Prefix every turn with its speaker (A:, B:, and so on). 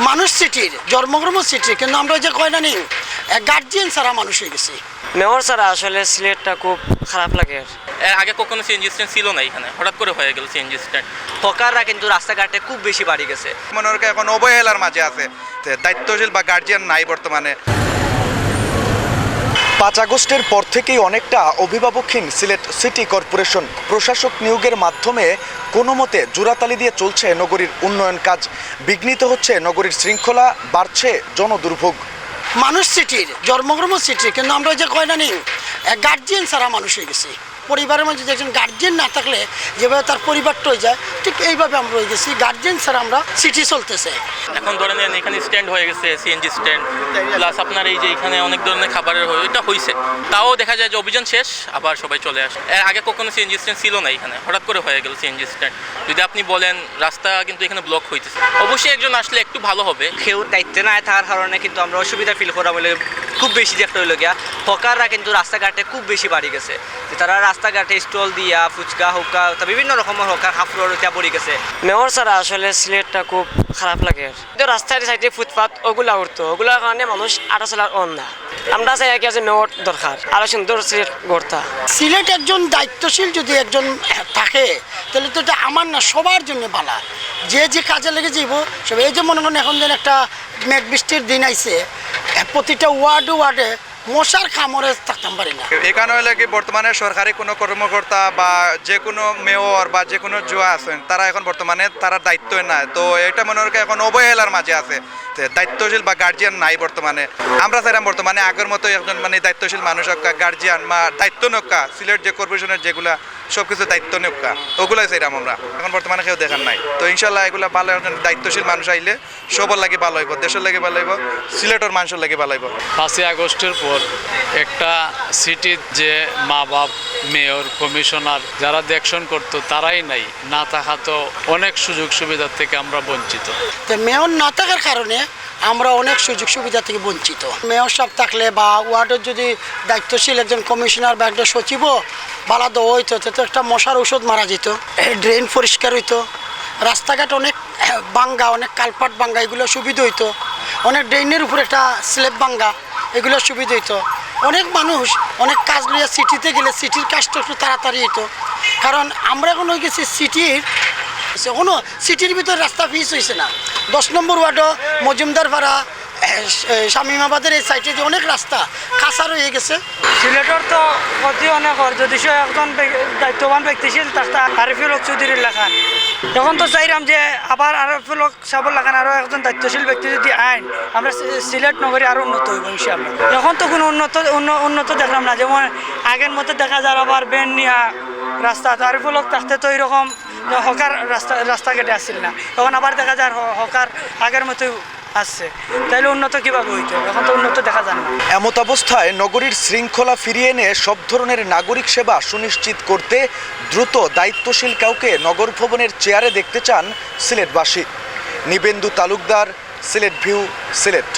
A: মানুষ সিটির জন্মগ্রহণ সিটির কিন্তু আমরা যে কয়না নি গার্জিয়ান ছাড়া মানুষ হয়ে গেছি।
B: মেয়র ছাড়া আসলে সিলেটটা খুব খারাপ লাগে।
C: এর আগে কখনো সিএনজি স্ট্যান্ড ছিল না এখানে হঠাৎ করে হয়ে গেল সিএনজি স্ট্যান্ড
B: হকাররা কিন্তু রাস্তাঘাটে খুব বেশি বাড়ি গেছে।
D: মনে হয় এখন অবহেলার মাঝে আছে দায়িত্বশীল বা গার্জিয়ান নাই বর্তমানে।
E: পাঁচ আগস্টের পর থেকেই অনেকটা অভিভাবকহীন সিলেট সিটি কর্পোরেশন। প্রশাসক নিয়োগের মাধ্যমে কোনো মতে জোড়াতালি দিয়ে চলছে নগরীর উন্নয়ন কাজ। বিঘ্নিত হচ্ছে নগরীর শৃঙ্খলা, বাড়ছে জনদুর্ভোগ।
A: মানুষ সিটির, জন্মগ্রহণ সিটি কিন্তু আমরা যে কয়না নেই গার্জিয়ান ছাড়া মানুষ হয়ে গেছি। পরিবারের মধ্যে একজন গার্জেন না থাকলে যেভাবে তার পরিবারটা হয়ে যায় ঠিক এইভাবে আমরা হয়ে গেছি। গার্জেন স্যার আমরা সিটি চলতেছে।
C: এখন ধরে নেন এখানে স্ট্যান্ড হয়ে গেছে সিএনজি স্ট্যান্ড প্লাস আপনার এই যে এখানে অনেক ধরনের খাবারের হয় এটা হয়েছে তাও দেখা যায় যে অভিযান শেষ আবার সবাই চলে আসে। এর আগে কখনো সিএনজি স্ট্যান্ড ছিল না এখানে। হঠাৎ করে হয়ে গেল সিএনজি স্ট্যান্ড যদি আপনি বলেন রাস্তা কিন্তু এখানে ব্লক হইতেছে। অবশ্যই একজন আসলে একটু ভালো হবে।
B: কেউ দায়িত্বে না থাকার কারণে কিন্তু আমরা অসুবিধা ফিল করা বলে খুব বেশি একটা হইল গিয়া হকাররা কিন্তু রাস্তাঘাটে খুব বেশি বাড়ি গেছে। যে তারা রাস্তাঘাটে স্টল দিয়া ফুচকা হুকা তা বিভিন্ন রকমের হকার হাফুর এতিয়া পড়ে গেছে। মেয়র ছাড়া আসলে সিলেটটা খুব খারাপ লাগে। কিন্তু রাস্তার সাইডে ফুটপাথ ওগুলা উঠতো। ওগুলার কারণে মানুষ আটা চলার অন না আমরা চাই কি আছে মেয়র দরকার। আরও সুন্দর সিলেট গড়তা।
A: সিলেট একজন দায়িত্বশীল যদি একজন থাকে তাহলে তো এটা আমার না, সবার জন্য বালা। যে যে কাজে লেগে যাইব, সব এই যে মনে করেন এখন যেন একটা মেঘ বৃষ্টির দিন আইছে প্রতিটা ওয়ার্ডে ওয়ার্ডে মশার খামরে থাকতাম পারি না।
D: এখানে হলে কি বর্তমানে সরকারি কোনো কর্মকর্তা বা যে কোনো মেয়র বা যে কোনো জুয়া আছেন, তারা এখন বর্তমানে তারা দায়িত্বই নাই। তো এটা মনে হয় এখন অবহেলার মাঝে আছে। দায়িত্বশীল বা গার্জিয়ান নাই বর্তমানে। আমরা চাইলাম বর্তমানে আগের মতো একজন মানে দায়িত্বশীল মানুষ গার্জিয়ান বা দায়িত্ব নৌকা সিলেট যে কর্পোরেশনের যেগুলা সব কিছু দায়িত্ব নৌকা ওগুলাই চাইলাম আমরা। এখন বর্তমানে কেউ দেখার নাই। তো ইনশাল্লাহ এগুলা ভালো একজন দায়িত্বশীল মানুষ আইলে সবার লাগে ভালো হইব দেশের লাগে ভালো হইব সিলেটের মানুষের লাগে ভালো হইব।
F: পাঁচই আগস্টের পর একটা সিটির যে মা বাপ মেয়র কমিশনার যারা দেখশন করতো তারাই নাই। না থাকা তো অনেক সুযোগ সুবিধার থেকে আমরা বঞ্চিত।
A: তো মেয়র না থাকার কারণে আমরা অনেক সুযোগ সুবিধা থেকে বঞ্চিত। মেয়র সাহেব থাকলে বা ওয়ার্ডের যদি দায়িত্বশীল একজন কমিশনার বা একটা সচিবও বালা দেওয়া হইতো তো একটা মশার ওষুধ মারা যেত ড্রেন পরিষ্কার হইতো, রাস্তাঘাট অনেক বাঙ্গা, অনেক কালপাট বাঙ্গা, এগুলো সুবিধা হইতো, অনেক ড্রেনের উপর একটা স্লেব বাঙ্গা, এগুলো সুবিধা হইতো। অনেক মানুষ অনেক কাজ লইয়া সিটিতে গেলে সিটির কাজটা একটু তাড়াতাড়ি হইতো, কারণ আমরা এখন হয়ে গেছি সিটির কোনো সিটির ভিতর রাস্তা ফিস হয়েছে না। দশ নম্বর ওয়ার্ডও মজুমদার পাড়া শামিমাবাদের এই সাইডে যে অনেক রাস্তা কাঁচা রয়ে গেছে।
G: সিলেটর তো ক্ষতি অনেক যদি সে একজন দায়িত্ববান ব্যক্তিশীল তাকে আরিফুল হক চৌধুরীর লেখান। এখন তো চাইলাম যে আবার আরিফুল হক সাবর লাগান আরও একজন দায়িত্বশীল ব্যক্তি যদি আইন, আমরা সিলেট নগরী আরও উন্নত হইব, ইনশাআল্লাহ। এখন তো কোনো উন্নত উন্নত দেখলাম না, যেমন আগের মতো দেখা যায় আবার বেন নিয়া রাস্তা আরিফুল হক থাকতে তো এরকম হকার রাস্তা, রাস্তাঘাটে আসছিল না। তখন আবার দেখা যায় হকার আগের মতোই আসছে তাহলে উন্নত কীভাবে হইতো? এখন তো উন্নত দেখা যায় না।
E: এমত অবস্থায় নগরীর শৃঙ্খলা ফিরিয়ে এনে সব ধরনের নাগরিক সেবা সুনিশ্চিত করতে দ্রুত দায়িত্বশীল কাউকে নগর ভবনের চেয়ারে দেখতে চান সিলেটবাসী। নিবেন্দু তালুকদার, সিলেট ভিউ, সিলেট।